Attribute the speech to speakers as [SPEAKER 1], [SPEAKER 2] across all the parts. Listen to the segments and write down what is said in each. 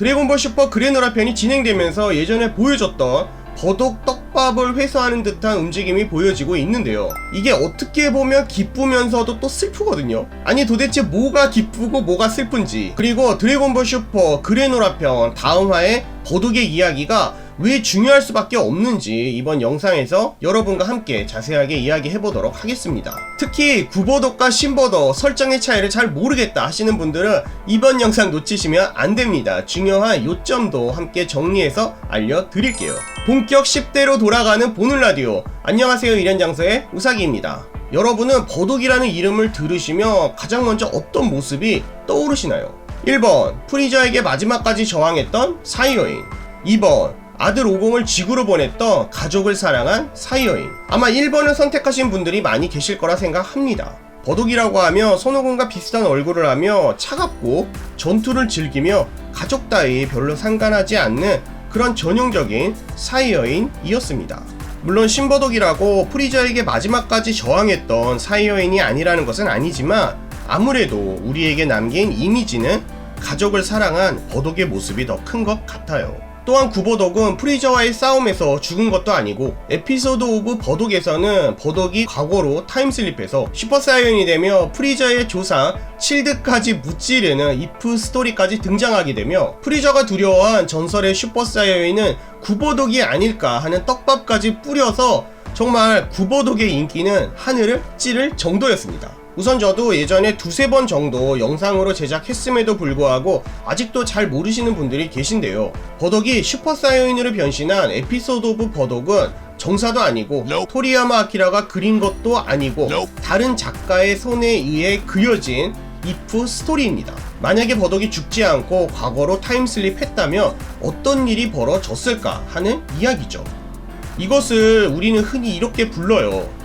[SPEAKER 1] 드래곤볼 슈퍼 그래노라 편이 진행되면서 예전에 보여줬던 버독 떡밥을 회수하는 듯한 움직임이 보여지고 있는데요. 이게 어떻게 보면 기쁘면서도 또 슬프거든요. 아니 도대체 뭐가 기쁘고 뭐가 슬픈지 그리고 드래곤볼 슈퍼 그래노라 편 다음 화의 버독의 이야기가 왜 중요할 수밖에 없는지 이번 영상에서 여러분과 함께 자세하게 이야기해 보도록 하겠습니다. 특히 구버독과 신버독 설정의 차이를 잘 모르겠다 하시는 분들은 이번 영상 놓치시면 안 됩니다. 중요한 요점도 함께 정리해서 알려드릴게요. 본격 10대로 돌아가는 보는 라디오. 안녕하세요. 이련장서의 우사기입니다. 여러분은 버독이라는 이름을 들으시며 가장 먼저 어떤 모습이 떠오르시나요? 1번 프리저에게 마지막까지 저항했던 사이여인 2번 아들 오공을 지구로 보냈던 가족을 사랑한 사이여인. 아마 1번을 선택하신 분들이 많이 계실 거라 생각합니다. 버독이라고 하며 손오공과 비슷한 얼굴을 하며 차갑고 전투를 즐기며 가족 따위 별로 상관하지 않는 그런 전형적인 사이여인이었습니다. 물론 신버독이라고 프리저에게 마지막까지 저항했던 사이여인이 아니라는 것은 아니지만 아무래도 우리에게 남긴 이미지는 가족을 사랑한 버독의 모습이 더 큰 것 같아요. 또한 구버독은 프리저와의 싸움에서 죽은 것도 아니고 에피소드 오브 버독에서는 버독이 과거로 타임슬립해서 슈퍼사이언이 되며 프리저의 조상 칠드까지 무찌르는 이프 스토리까지 등장하게 되며 프리저가 두려워한 전설의 슈퍼사이언은 구버독이 아닐까 하는 떡밥까지 뿌려서 정말 구버독의 인기는 하늘을 찌를 정도였습니다. 우선 저도 예전에 두세 번 정도 영상으로 제작했음에도 불구하고 아직도 잘 모르시는 분들이 계신데요. 버덕이 슈퍼사이언으로 변신한 에피소드 오브 버덕은 정사도 아니고. 토리야마 아키라가 그린 것도 아니고. 다른 작가의 손에 의해 그려진 이프 스토리입니다. 만약에 버덕이 죽지 않고 과거로 타임슬립 했다면 어떤 일이 벌어졌을까 하는 이야기죠. 이것을 우리는 흔히 이렇게 불러요.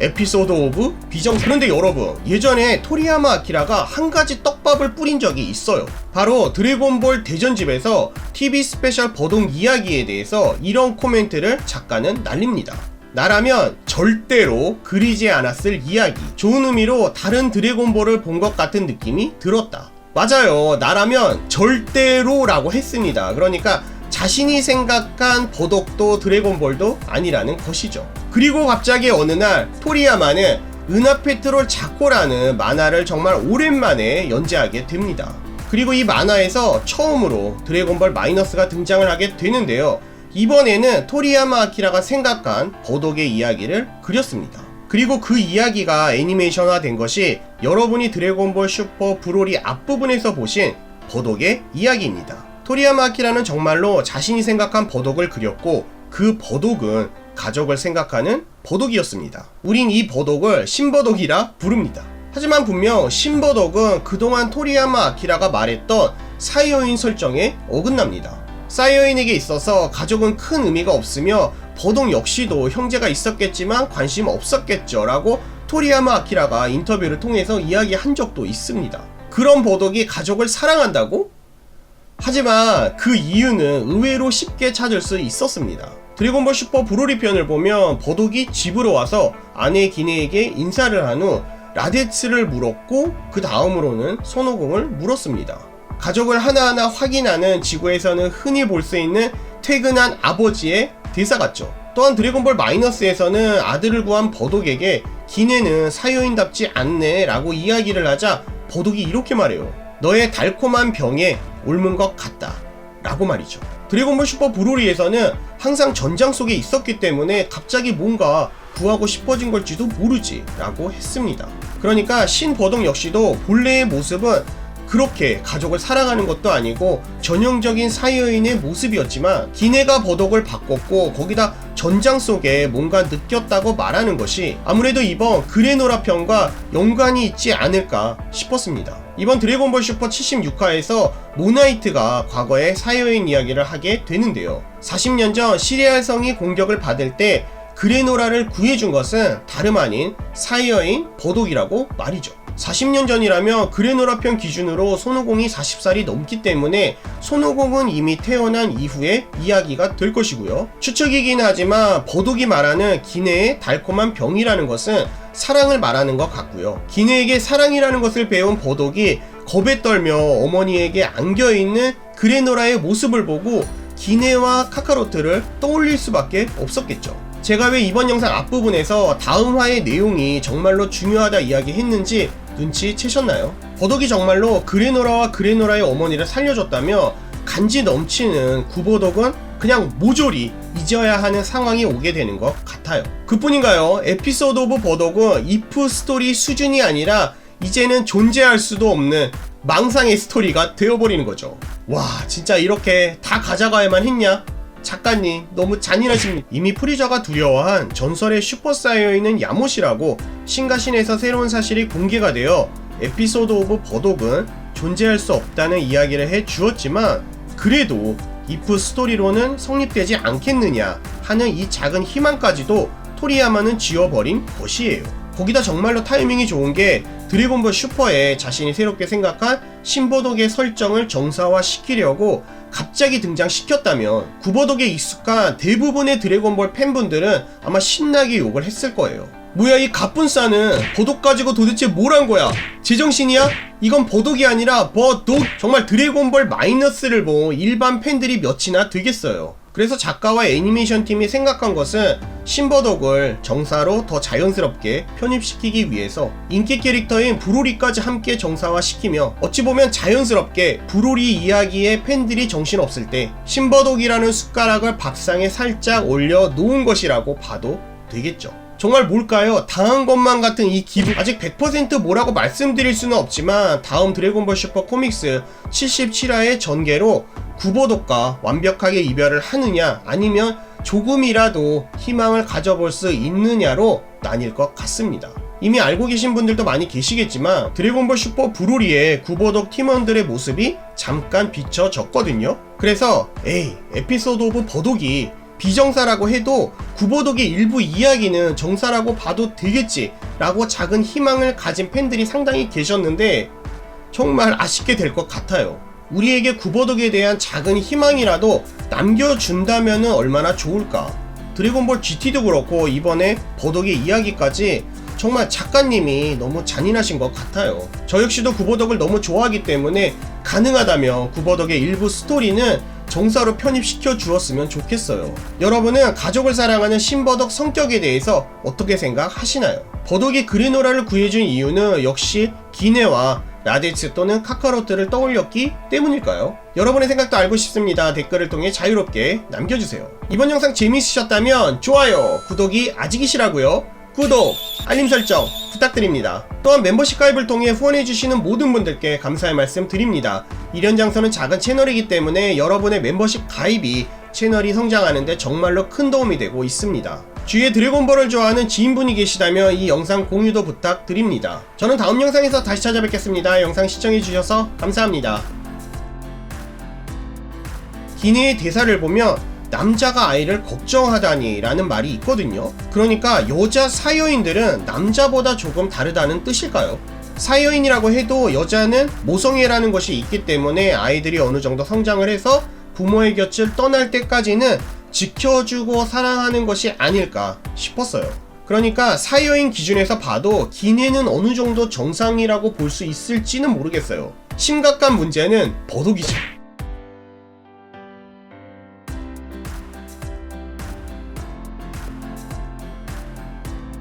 [SPEAKER 1] 에피소드 오브 비정 그런데 여러분 예전에 토리야마 아키라가 한 가지 떡밥을 뿌린 적이 있어요. 바로 드래곤볼 대전집에서 TV 스페셜 버동 이야기에 대해서 이런 코멘트를 작가는 날립니다. 나라면 절대로 그리지 않았을 이야기. 좋은 의미로 다른 드래곤볼을 본 것 같은 느낌이 들었다. 맞아요. 나라면 절대로 라고 했습니다. 그러니까 자신이 생각한 버독도 드래곤볼도 아니라는 것이죠. 그리고 갑자기 어느 날 토리야마는 은하 페트롤 자코라는 만화를 정말 오랜만에 연재하게 됩니다. 그리고 이 만화에서 처음으로 드래곤볼 마이너스가 등장을 하게 되는데요. 이번에는 토리야마 아키라가 생각한 버독의 이야기를 그렸습니다. 그리고 그 이야기가 애니메이션화 된 것이 여러분이 드래곤볼 슈퍼 브로리 앞부분에서 보신 버독의 이야기입니다. 토리야마 아키라는 정말로 자신이 생각한 버독을 그렸고 그 버독은 가족을 생각하는 버독이었습니다. 우린 이 버독을 신버독이라 부릅니다. 하지만 분명 신버독은 그동안 토리야마 아키라가 말했던 사이어인 설정에 어긋납니다. 사이어인에게 있어서 가족은 큰 의미가 없으며 버독 역시도 형제가 있었겠지만 관심 없었겠죠 라고 토리야마 아키라가 인터뷰를 통해서 이야기한 적도 있습니다. 그런 버독이 가족을 사랑한다고? 하지만 그 이유는 의외로 쉽게 찾을 수 있었습니다. 드래곤볼 슈퍼 브로리 편을 보면 버독이 집으로 와서 아내 기네에게 인사를 한 후 라데츠를 물었고 그 다음으로는 손오공을 물었습니다. 가족을 하나하나 확인하는 지구에서는 흔히 볼 수 있는 퇴근한 아버지의 대사 같죠. 또한 드래곤볼 마이너스에서는 아들을 구한 버독에게 기네는 사요인답지 않네 라고 이야기를 하자 버독이 이렇게 말해요. 너의 달콤한 병에 옮은 것 같다. 라고 말이죠. 드래곤볼 슈퍼 브로리에서는 항상 전장 속에 있었기 때문에 갑자기 뭔가 구하고 싶어진 걸지도 모르지. 라고 했습니다. 그러니까 신 버동 역시도 본래의 모습은 그렇게 가족을 사랑하는 것도 아니고 전형적인 사이어인의 모습이었지만 기내가 버독을 바꿨고 거기다 전장 속에 뭔가 느꼈다고 말하는 것이 아무래도 이번 그레노라 편과 연관이 있지 않을까 싶었습니다. 이번 드래곤볼 슈퍼 76화에서 모나이트가 과거의 사이어인 이야기를 하게 되는데요. 40년 전 시리알 성이 공격을 받을 때 그레노라를 구해준 것은 다름 아닌 사이어인 버독이라고 말이죠. 40년 전이라면 그레노라 편 기준으로 손오공이 40살이 넘기 때문에 손오공은 이미 태어난 이후의 이야기가 될 것이고요. 추측이긴 하지만 버독이 말하는 기내의 달콤한 병이라는 것은 사랑을 말하는 것 같고요. 기내에게 사랑이라는 것을 배운 버독이 겁에 떨며 어머니에게 안겨있는 그레노라의 모습을 보고 기네와 카카로트를 떠올릴 수밖에 없었겠죠. 제가 왜 이번 영상 앞부분에서 다음 화의 내용이 정말로 중요하다 이야기했는지 눈치채셨나요? 버덕이 정말로 그레노라와 그레노라의 어머니를 살려줬다며 간지 넘치는 구버덕은 그냥 모조리 잊어야 하는 상황이 오게 되는 것 같아요. 그뿐인가요? 에피소드 오브 버덕은 이프 스토리 수준이 아니라 이제는 존재할 수도 없는 망상의 스토리가 되어버리는 거죠. 와, 진짜 이렇게 다 가져가야만 했냐? 작가님, 너무 잔인하십니다. 이미 프리저가 두려워한 전설의 슈퍼 사이어인은 야못이라고 신가신에서 새로운 사실이 공개가 되어 에피소드 오브 버독은 존재할 수 없다는 이야기를 해 주었지만 그래도 이프 스토리로는 성립되지 않겠느냐 하는 이 작은 희망까지도 토리야마는 지워버린 것이에요. 거기다 정말로 타이밍이 좋은 게 드래곤볼 슈퍼에 자신이 새롭게 생각한 신보독의 설정을 정사화 시키려고 갑자기 등장시켰다면 구버독에 익숙한 대부분의 드래곤볼 팬분들은 아마 신나게 욕을 했을 거예요. 뭐야 이 갑분싸는 버독 가지고 도대체 뭘 한 거야? 제정신이야? 이건 버독이 아니라 버독 정말 드래곤볼 마이너스를 본 일반 팬들이 몇이나 되겠어요. 그래서 작가와 애니메이션 팀이 생각한 것은 신버독을 정사로 더 자연스럽게 편입시키기 위해서 인기 캐릭터인 브로리까지 함께 정사화시키며 어찌 보면 자연스럽게 브로리 이야기에 팬들이 정신없을 때 신버독이라는 숟가락을 밥상에 살짝 올려 놓은 것이라고 봐도 되겠죠. 정말 뭘까요? 당한 것만 같은 이 기분 아직 100% 뭐라고 말씀드릴 수는 없지만 다음 드래곤볼 슈퍼 코믹스 77화의 전개로 구보독과 완벽하게 이별을 하느냐 아니면 조금이라도 희망을 가져볼 수 있느냐로 나뉠 것 같습니다. 이미 알고 계신 분들도 많이 계시겠지만 드래곤볼 슈퍼 브로리의 구보독 팀원들의 모습이 잠깐 비춰졌거든요. 그래서 에이 에피소드 오브 버독이 비정사라고 해도 구보독의 일부 이야기는 정사라고 봐도 되겠지 라고 작은 희망을 가진 팬들이 상당히 계셨는데 정말 아쉽게 될 것 같아요. 우리에게 구보독에 대한 작은 희망이라도 남겨준다면 얼마나 좋을까. 드래곤볼 GT도 그렇고 이번에 버독의 이야기까지 정말 작가님이 너무 잔인하신 것 같아요. 저 역시도 구보덕을 너무 좋아하기 때문에 가능하다면 구보덕의 일부 스토리는 정사로 편입시켜 주었으면 좋겠어요. 여러분은 가족을 사랑하는 신버덕 성격에 대해서 어떻게 생각하시나요? 버덕이 그레노라를 구해준 이유는 역시 기네와 라데츠 또는 카카로트를 떠올렸기 때문일까요? 여러분의 생각도 알고 싶습니다. 댓글을 통해 자유롭게 남겨주세요. 이번 영상 재미있으셨다면 좋아요, 구독이 아직이시라고요? 구독, 알림 설정 부탁드립니다. 또한 멤버십 가입을 통해 후원해주시는 모든 분들께 감사의 말씀 드립니다. 이련장서는 작은 채널이기 때문에 여러분의 멤버십 가입이 채널이 성장하는데 정말로 큰 도움이 되고 있습니다. 주위에 드래곤볼을 좋아하는 지인분이 계시다면 이 영상 공유도 부탁드립니다. 저는 다음 영상에서 다시 찾아뵙겠습니다. 영상 시청해주셔서 감사합니다. 기네의 대사를 보면 남자가 아이를 걱정하다니 라는 말이 있거든요. 그러니까 여자 사여인들은 남자보다 조금 다르다는 뜻일까요? 사여인이라고 해도 여자는 모성애라는 것이 있기 때문에 아이들이 어느 정도 성장을 해서 부모의 곁을 떠날 때까지는 지켜주고 사랑하는 것이 아닐까 싶었어요. 그러니까 사여인 기준에서 봐도 기내는 어느 정도 정상이라고 볼 수 있을지는 모르겠어요. 심각한 문제는 버독이죠.